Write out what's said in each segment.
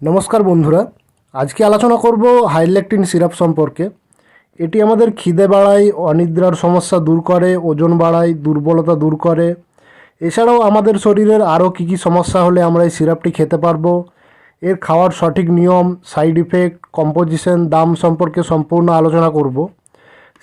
নমস্কার বন্ধুরা, আজকে আলোচনা করব হাইলেকটিন সিরাপ সম্পর্কে। এটি আমাদের খিদে বাড়ায়, অনিদ্রার সমস্যা দূর করে, ওজন বাড়ায়, দুর্বলতা দূর করে। এছাড়াও আমাদের শরীরের আরও কী কী সমস্যা হলে আমরা এই সিরাপটি খেতে পারব। এর খাওয়ার সঠিক নিয়ম, সাইড ইফেক্ট, কম্পোজিশন, দাম সম্পর্কে সম্পূর্ণ আলোচনা করব।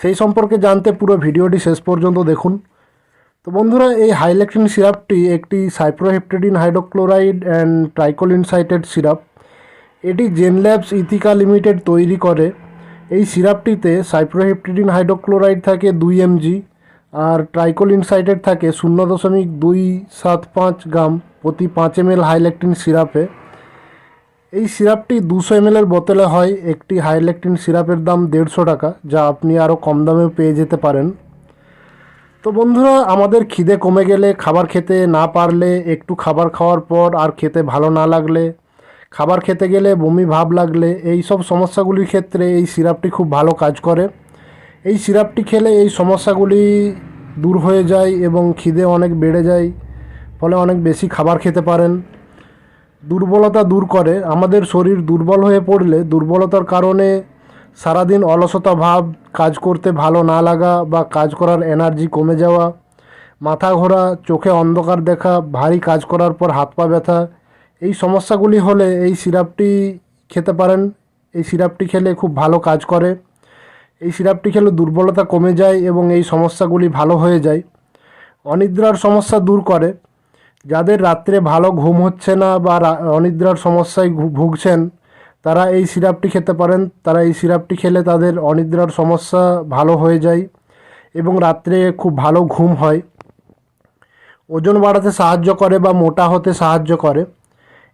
সেই সম্পর্কে জানতে পুরো ভিডিওটি শেষ পর্যন্ত দেখুন। তো বন্ধুরা, এই হাইলেকটিন সিরাপটি একটি cyproheptadine hydrochloride and tricholine citrate syrup. এটি জেনল্যাবস ইথিকা লিমিটেড তৈরি করে। এই সিরাপটিতে সাইপ্রোহেপটেডিন হাইড্রোক্লোরাইড থাকে দুই এমজি আর ট্রাইকোলিনসাইটেড থাকে শূন্য দশমিক দুই সাত পাঁচ গ্রাম প্রতি পাঁচ এম এল হাইলেকটিন সিরাপে। এই সিরাপটি দুশো এম এর বোতলে হয়, একটি হাইলেকটিন সিরাপের দাম দেড়শো টাকা, যা আপনি আরও কম দামেও পেয়ে যেতে পারেন। তো বন্ধুরা, আমাদের খিদে কমে গেলে, খাবার খেতে না পারলে, একটু খাবার খাওয়ার পর আর খেতে ভালো না লাগলে খাবার খেতে গেলে বমি ভাব লাগলে এই সব সমস্যাগুলির ক্ষেত্রে এই সিরাপটি খুব ভালো কাজ করে। এই সিরাপটি খেলে এই সমস্যাগুলি দূর হয়ে যায় এবং খিদে অনেক বেড়ে যায়, ফলে অনেক বেশি খাবার খেতে পারেন। দুর্বলতা দূর করে। আমাদের শরীর দুর্বল হয়ে পড়লে দুর্বলতার কারণে সারাদিন অলসতা ভাব, কাজ করতে ভালো না লাগা বা কাজ করার এনার্জি কমে যাওয়া, মাথা ঘোরা, চোখে অন্ধকার দেখা, ভারী কাজ করার পর হাত পা ব্যথা এই সমস্যাগুলি হলে এই সিরাপটি খেতে পারেন। এই সিরাপটি খেলে খুব ভালো কাজ করে। এই সিরাপটি খেলে দুর্বলতা কমে যায় এবং এই সমস্যাগুলি ভালো হয়ে যায়। অনিদ্রার সমস্যা দূর করে। যাদের রাত্রে ভালো ঘুম হচ্ছে না বা অনিদ্রার সমস্যায় ভুগছেন, তারা এই সিরাপটি খেতে পারেন। তারা এই সিরাপটি খেলে তাদের অনিদ্রার সমস্যা ভালো হয়ে যায় এবং রাত্রে খুব ভালো ঘুম হয়। ওজন বাড়াতে সাহায্য করে বা মোটা হতে সাহায্য করে।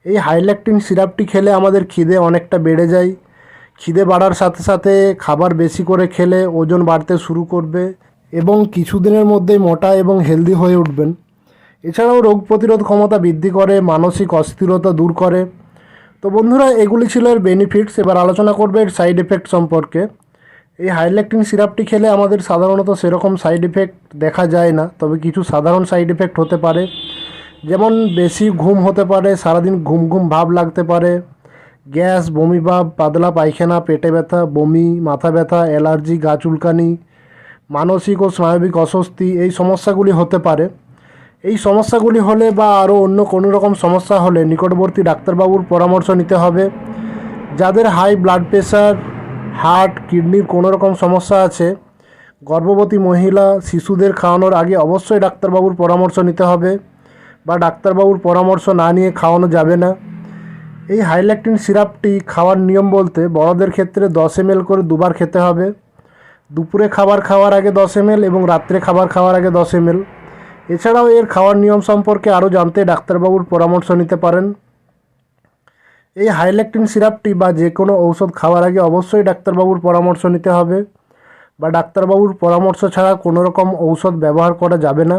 এই হাইল্যাকটিন সিরাপটি খেলে আমাদের খিদে অনেকটা বেড়ে যায়। খিদে বাড়ার সাথে সাথে খাবার বেশি করে খেলে ওজন বাড়তে শুরু করবে এবং কিছুদিনের মধ্যেই মোটা এবং হেলদি হয়ে উঠবেন। এছাড়াও রোগ প্রতিরোধ ক্ষমতা বৃদ্ধি করে, মানসিক অস্থিরতা দূর করে। তো বন্ধুরা, এগুলি ছিল এর বেনিফিটস এবার আলোচনা করবে এর সাইড এফেক্ট সম্পর্কে। এই হাইল্যাকটিন সিরাপটি খেলে আমাদের সাধারণত সেরকম সাইড এফেক্ট দেখা যায় না, তবে কিছু সাধারণ সাইড এফেক্ট হতে পারে। যেমন বেশি ঘুম হতে পারে, সারাদিন ঘুম ঘুম ভাব লাগতে পারে, গ্যাস, বমি ভাব, পাতলা পায়খানা, পেটে ব্যথা, বমি, মাথা ব্যথা, অ্যালার্জি, গা চুলকানি, মানসিক ও স্নায়বিক অস্বস্তি, এই সমস্যাগুলি হতে পারে। এই সমস্যাগুলি হলে বা আরও অন্য কোনো রকম সমস্যা হলে নিকটবর্তী ডাক্তারবাবুর পরামর্শ নিতে হবে। যাদের হাই ব্লাড প্রেশার হার্ট, কিডনির কোনো রকম সমস্যা আছে, গর্ভবতী মহিলা, শিশুদের খাওয়ানোর আগে অবশ্যই ডাক্তারবাবুর পরামর্শ নিতে হবে। বা ডাক্তারবাবুর পরামর্শ না নিয়ে খাওয়ানো যাবে না। এই হাইল্যাকটিন সিরাপটি খাওয়ার নিয়ম বলতে বড়দের ক্ষেত্রে দশ এম করে দুবার খেতে হবে। দুপুরে খাবার খাওয়ার আগে দশ এম এবং রাত্রে খাবার খাওয়ার আগে দশ এম এছাড়াও এর খাওয়ার নিয়ম সম্পর্কে আরও জানতে ডাক্তারবাবুর পরামর্শ নিতে পারেন। এই হাইল্যাকটিন সিরাপটি বা যে কোনো ঔষধ খাওয়ার আগে অবশ্যই ডাক্তারবাবুর পরামর্শ নিতে হবে। বা ডাক্তারবাবুর পরামর্শ ছাড়া কোনো রকম ঔষধ ব্যবহার করা যাবে না।